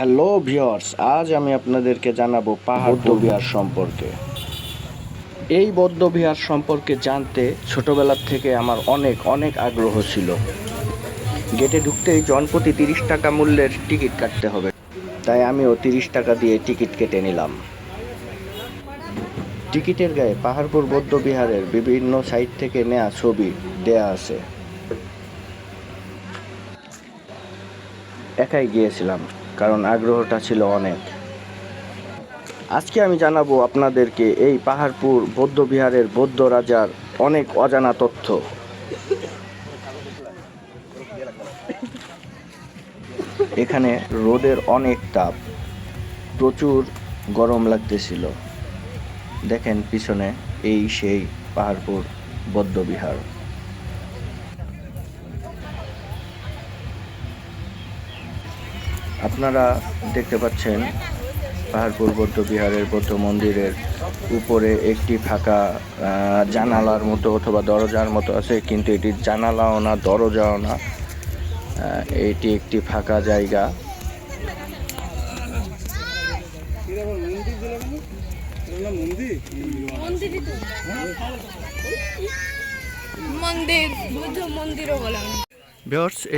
Hello viewers আজ আমি আপনাদেরকে জানাব পাহাড় বৌদ্ধবিহার সম্পর্কে। এই বৌদ্ধবিহার সম্পর্কে জানতে ছোটবেলার থেকে আমার অনেক অনেক আগ্রহ ছিল। গেটে ঢুকতেই জনপ্রতি তিরিশ টাকা মূল্যের টিকিট কাটতে হবে। তাই আমিও তিরিশ টাকা দিয়ে টিকিট কেটে নিলাম। টিকিটের গায়ে পাহাড়পুর বৌদ্ধবিহারের বিভিন্ন সাইট থেকে নেওয়া ছবি দেয়া আছে। একাই গিয়েছিলাম। কারণ আগ্রহটা ছিল অনেক। আজকে আমি জানাব আপনাদেরকে এই পাহাড়পুর বৌদ্ধবিহারের বৌদ্ধ রাজার অনেক অজানা তথ্য। এখানে রোদের অনেক তাপ, প্রচুর গরম লাগতেছিল। দেখেন পিছনে এই সেই পাহাড়পুর বৌদ্ধবিহার। আপনারা দেখতে পাচ্ছেন পাহাড়পুর বৌদ্ধ বিহারের বৌদ্ধ মন্দিরের উপরে একটি ফাঁকা জানালার মতো অথবা দরজার মতো আছে কিন্তু এটি জানালাও না দরজাও না। এটি একটি ফাঁকা জায়গা। মন্দির বুদ্ধ মন্দিরও বলা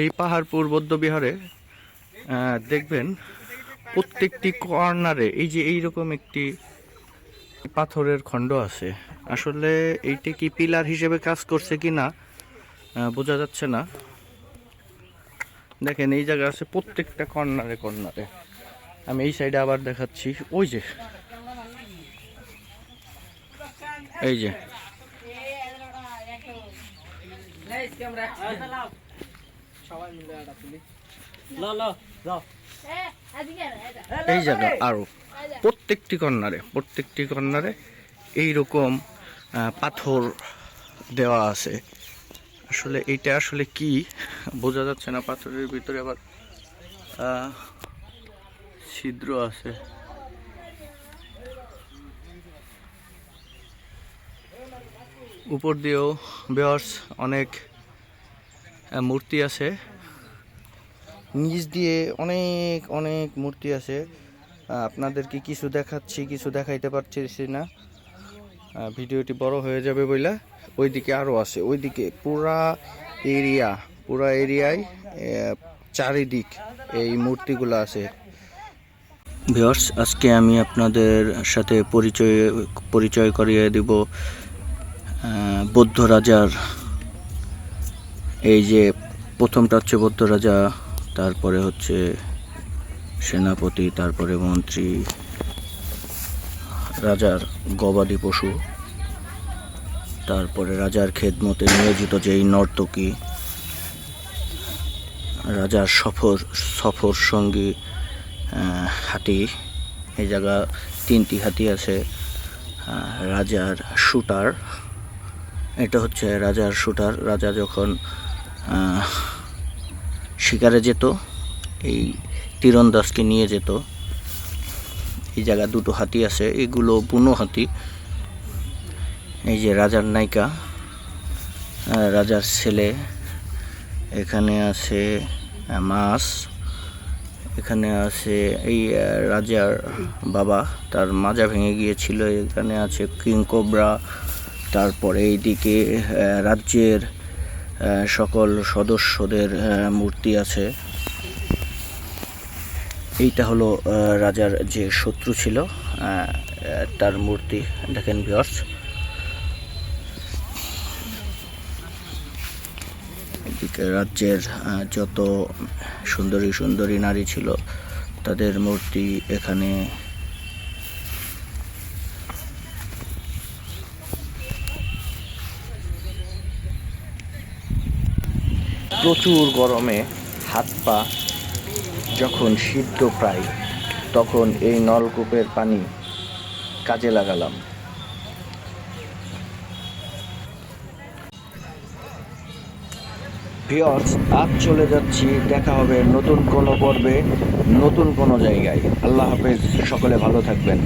এই পাহাড়পুর বৌদ্ধ বিহারে দেখবেন প্রত্যেকটি কর্নারে এই যে এইরকম একটি পাথরের খণ্ড আছে আসলে এইটা কি পিলার হিসেবে কাজ করছে কি না বোঝা যাচ্ছে না দেখেন এই জায়গা আছে প্রত্যেকটা কর্নারে কর্নারে আমি এই সাইডে আবার দেখাচ্ছি ওই যে এই যে এই জায়গা আরও। প্রত্যেকটি কর্নারে প্রত্যেকটি কর্নারে এইরকম আহ, পাথর দেওয়া আছে। আসলে এইটা আসলে কি? বোঝা যাচ্ছে না পাথরের ভিতরে আবার ছিদ্র আছে। উপর দিয়েও বেয়ার্স অনেক মূর্তি আছে। নিচ দিয়ে অনেক অনেক মূর্তি আছে। আপনাদেরকে কিছু দেখাচ্ছি, কিছু দেখাইতে পারছি না। ভিডিওটি বড় হয়ে যাবে বইলা। ওইদিকে আরও আছে। ওইদিকে পুরা এরিয়া, পুরা এরিয়ায় চারিদিক এই মূর্তিগুলো আছে। ভিওর্স আজকে আমি আপনাদের সাথে পরিচয় পরিচয় করিয়ে দিব বৌদ্ধ রাজার এই যে প্রথমটা হচ্ছে বৌদ্ধ রাজা তারপরে হচ্ছে সেনাপতি, তারপরে মন্ত্রী, রাজার গবাদি পশু, তারপরে রাজার খেদমতে নিয়োজিত যেই নর্তকী, রাজার সফর সফর সঙ্গী হাতি, এই জায়গা তিনটি হাতি আছে রাজার শুটার, এটা হচ্ছে রাজার শুটার, রাজা যখন শিকারে যেত, এই তীরন্দাজকে নিয়ে যেত। এই জায়গা দুটো হাতি আছে, এগুলো বুনো হাতি। এই যে রাজার নায়িকা রাজার ছেলে, এখানে আছে মাছ, এখানে আছে, এই রাজার বাবা, তার মাজা ভেঙে গিয়েছিল, এখানে আছে কিং কোবরা, তারপরে এইদিকে রাজ্যের সকল সদস্যদের মূর্তি আছে। এইটা হলো রাজার যে শত্রু ছিল তার মূর্তি, দেখেন ভিওর্স এদিকে রাজ্যের যত সুন্দরী সুন্দরী নারী ছিল, তাদের মূর্তি এখানে প্রচুর গরমে হাত পা যখন সিদ্ধ প্রায়, তখন এই নলকূপের পানি কাজে লাগালাম। ভিওর্স আজ চলে যাচ্ছি, দেখা হবে নতুন কোনো পর্বে, নতুন কোনো জায়গায়। আল্লাহ হাফেজ, সকলে ভালো থাকবেন।